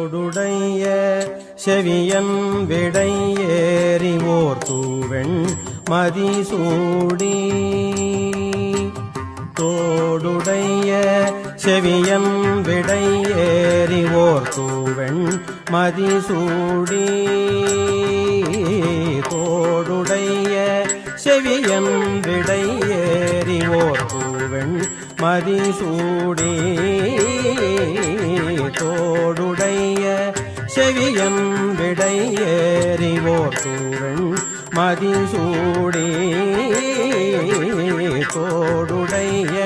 கொடுடைய செவியன் விடையேறி ஓர் தூவெண் மதிசூடி. தோடுடைய செவியன் விடையேறி ஓர் தூவெண் மதிசூடி. தோடுடைய செவியன் விடையேறி ஓர் தூவெண் மதிசூடி. தோ செவியன் விடை ஏறிவோர் தூரன் மதிசூடி தோடுடைய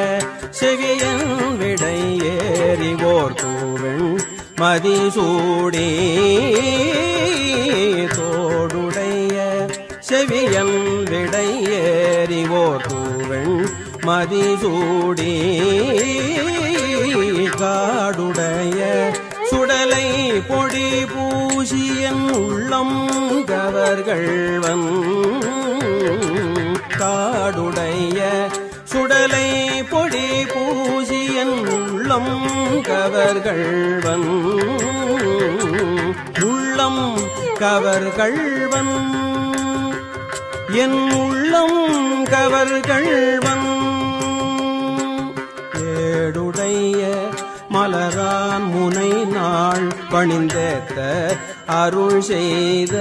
செவியன் விடை ஏறிவோர் தூரன் மதிசூடி தோடுடைய செவியன் விடை ஏறிவோர் தூரன் மதிசூடி பூசியன் உள்ளம் கவர்கள்வன் காடுடைய சுடலை பொடி பூசியன் உள்ளம் கவர்கள்வன் உள்ளம் கவர்கள்வன் என் உள்ளம் கவர்கள்வன் ஏடுடைய மலரான் முனை நாள் பணிந்தேத்த அருள் செய்த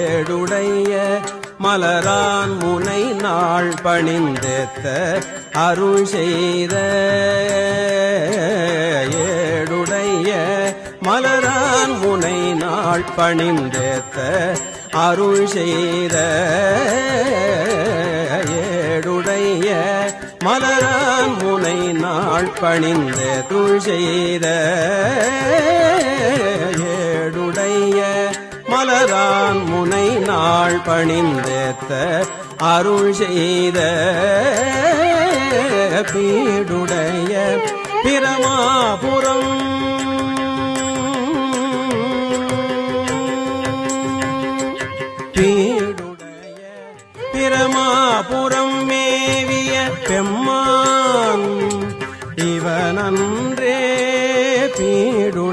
ஏடுடைய மலரான் முனை நாள் பணிந்தேத்த அருள் செய்த ஏடுடைய மலரான் முனை நாள் பணிந்தேத்த அருள் செய்த மலரான் முனை நாள் பணிந்த துள் செய்த ஏடுடைய மலரான் முனை நாள் பணிந்தேத்த அருள் செய்த பீடுடைய பிரமாபுரம். பீடுடைய பிரமாபுரம் பெம்மான் இவனன்றே பீடு